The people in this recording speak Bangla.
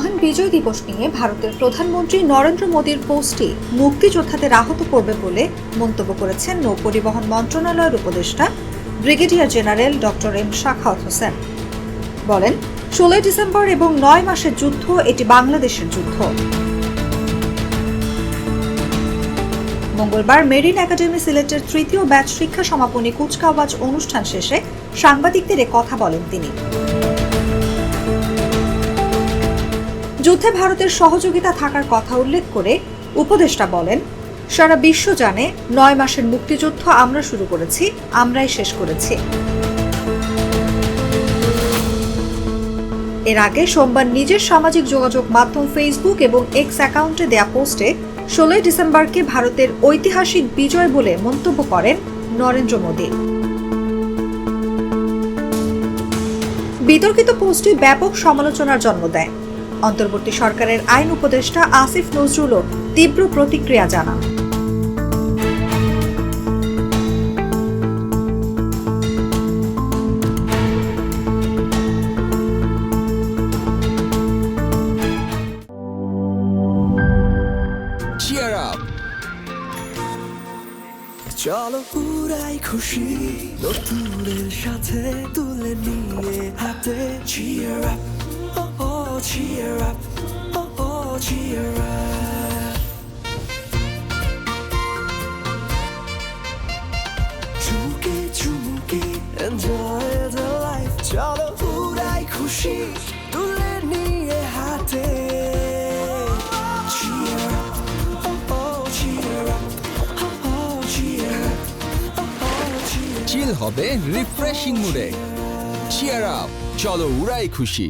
মহান বিজয় দিবস নিয়ে ভারতের প্রধানমন্ত্রী নরেন্দ্র মোদীর পোস্টটি মুক্তিযোদ্ধাদের আহত করবে বলে মন্তব্য করেছেন নৌপরিবহন মন্ত্রণালয়ের উপদেষ্টা brigadier general doctor M Sakhawat Hossain. বলেন, ষোলোই ডিসেম্বর এবং নয় মাসের যুদ্ধ এটি বাংলাদেশের যুদ্ধ। মঙ্গলবার মেরিন একাডেমি সিলেটের তৃতীয় ব্যাচ শিক্ষা সমাপনী কুচকাওয়াজ অনুষ্ঠান শেষে সাংবাদিকদের কথা বলেন তিনি। যুদ্ধে ভারতের সহযোগিতা থাকার কথা উল্লেখ করে উপদেষ্টা বলেন, সারা বিশ্ব জানে নয় মাসের মুক্তিযুদ্ধ আমরা শুরু করেছি, আমরাই শেষ করেছি। এর আগে সোমবার নিজের সামাজিক যোগাযোগ মাধ্যম ফেসবুক এবং এক্স অ্যাকাউন্টে দেয়া পোস্টে ষোলোই ডিসেম্বরকে ভারতের ঐতিহাসিক বিজয় বলে মন্তব্য করেন নরেন্দ্র মোদী। বিতর্কিত পোস্টটি ব্যাপক সমালোচনার জন্ম দেয়। অন্তর্বর্তী সরকারের আইন উপদেষ্টা আসিফ নজরুলও তীব্র প্রতিক্রিয়া জানান। চলো পুরাই খুশি নতুনের সাথে তুলে নিয়ে হাতে cheer up. Oh oh cheer up oh oh cheer up চুমুকে চুমুকে enjoy the life চলো পুরাই খুশি তুলে নিয়ে হাতে oh oh oh oh oh oh চিল হবে রিফ্রেশিং মুডে চিয়ার আপ চলো উড়াই খুশি